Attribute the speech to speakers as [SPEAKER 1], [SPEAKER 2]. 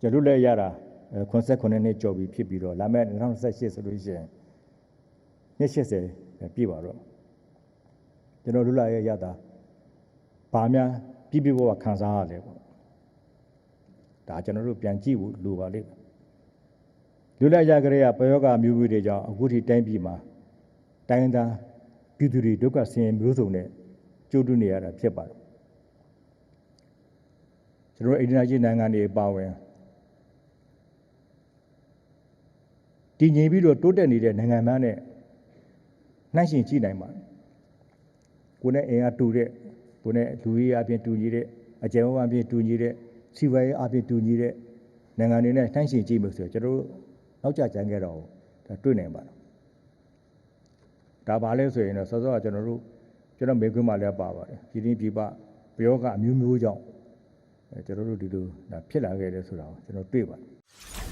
[SPEAKER 1] ကျွန်တော်လည်းရတာ89နှစ်ကျော်ပြီဖြစ်ပြီးတော့လာမယ့်2028ဆိုလို့ရှိရင်နှစ်80ပြည့်ပါတော့ကျွန်တော်တို့လည်းရတာဘာများပြည့်ပြည့်ဝဝခံစားရလဲပေါ့ဒါကျွန်တော်တို့ပြန်ကြည့်ဖို့လိုပါလိမ့်မယ်လူလိုက်ရကြတဲ့ပယောဂမျိုးမျိုးတွေကြောင့်အခုထိတိုင်းပြည်မှာတိုင်းသားပြည်သူတွေဒုက္ခဆင်းရဲမျိုးစုံနဲ့ကြုံတွေ့နေရတာဖြစ်ပါတယ်ကျွန်တော်အိန္ဒိယကြီးနိုင်ငံတွေပါဝင် တည်ငြိမ်ပြီးတော့တိုးတက်နေတဲ့နိုင်ငံများနဲ့နှိုင်းယှဉ်ကြည့်နိုင်ပါတယ်ကိုယ်နဲ့အင်အားတူတဲ့ကိုယ်နဲ့လူကြီးအပြင်တူညီတဲ့အကျဉ်းဝအပြင်တူညီတဲ့စီဝါရေးအပြင်တူညီတဲ့နိုင်ငံတွေနဲ့နှိုင်းယှဉ်ကြည့်လို့ဆိုတော့ကျွန်တော်တို့နောက်ကျကြမ်းခဲ့တော့ဒါတွေ့နိုင်ပါတယ်ဒါပါလဲဆိုရင်တော့စောစောကကျွန်တော်တို့ကျွန်တော်မေခွန်းမှလည်းပါပါတယ်ပြည်တွင်းပြည်ပပယောဂအမျိုးမျိုးကြောင့်အဲကျွန်တော်တို့ဒီလိုဒါဖြစ်လာခဲ့တယ်ဆိုတာကိုကျွန်တော်တွေ့ပါတယ်